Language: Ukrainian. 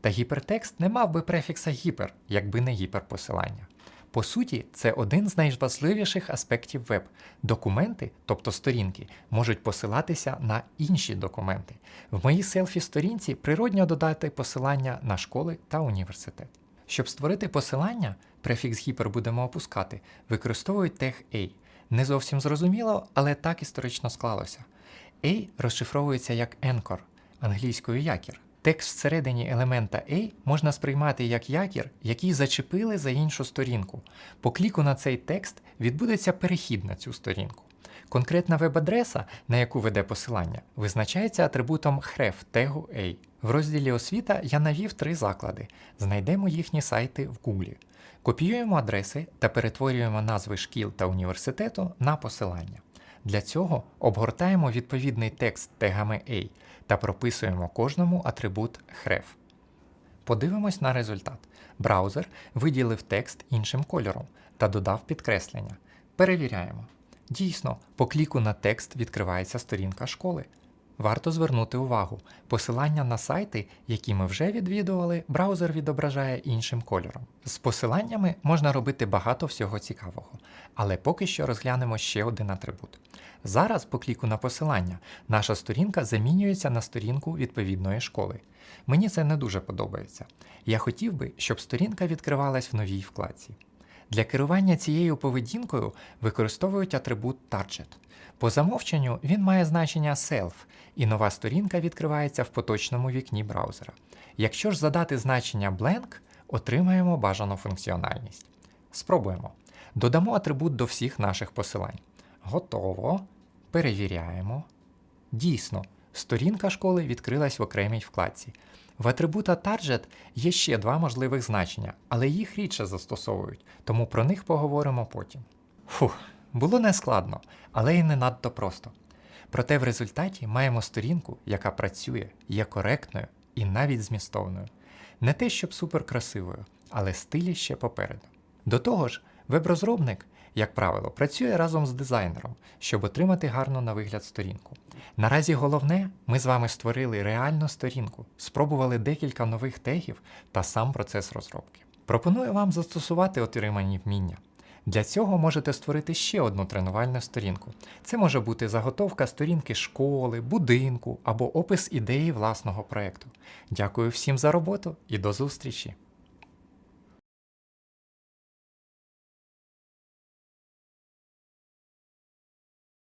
Та гіпертекст не мав би префікса гіпер, якби не гіперпосилання. По суті, це один з найважливіших аспектів веб. Документи, тобто сторінки, можуть посилатися на інші документи. В моїй селфі-сторінці природньо додати посилання на школи та університет. Щоб створити посилання, префікс гіпер будемо опускати, використовують тег A. Не зовсім зрозуміло, але так історично склалося. A розшифровується як anchor, англійською якір. Текст всередині елемента A можна сприймати як якір, який зачепили за іншу сторінку. По кліку на цей текст відбудеться перехід на цю сторінку. Конкретна веб-адреса, на яку веде посилання, визначається атрибутом href тегу A. В розділі освіта я навів три заклади. Знайдемо їхні сайти в Гуглі. Копіюємо адреси та перетворюємо назви шкіл та університету на посилання. Для цього обгортаємо відповідний текст тегами A та прописуємо кожному атрибут href. Подивимось на результат. Браузер виділив текст іншим кольором та додав підкреслення. Перевіряємо. Дійсно, по кліку на текст відкривається сторінка школи. Варто звернути увагу, посилання на сайти, які ми вже відвідували, браузер відображає іншим кольором. З посиланнями можна робити багато всього цікавого, але поки що розглянемо ще один атрибут. Зараз, по кліку на посилання, наша сторінка замінюється на сторінку відповідної школи. Мені це не дуже подобається. Я хотів би, щоб сторінка відкривалась в новій вкладці. Для керування цією поведінкою використовують атрибут Target. По замовченню він має значення self, і нова сторінка відкривається в поточному вікні браузера. Якщо ж задати значення blank, отримаємо бажану функціональність. Спробуємо. Додамо атрибут до всіх наших посилань. Готово. Перевіряємо. Дійсно, сторінка школи відкрилась в окремій вкладці. В атрибута Target є ще два можливих значення, але їх рідше застосовують, тому про них поговоримо потім. Фух, було нескладно, але й не надто просто. Проте в результаті маємо сторінку, яка працює, є коректною і навіть змістовною. Не те, щоб суперкрасивою, але стилі ще попереду. До того ж, веб-розробник, як правило, працює разом з дизайнером, щоб отримати гарну на вигляд сторінку. Наразі головне, ми з вами створили реальну сторінку, спробували декілька нових тегів та сам процес розробки. Пропоную вам застосувати отримані вміння. Для цього можете створити ще одну тренувальну сторінку. Це може бути заготовка сторінки школи, будинку або опис ідеї власного проєкту. Дякую всім за роботу і до зустрічі!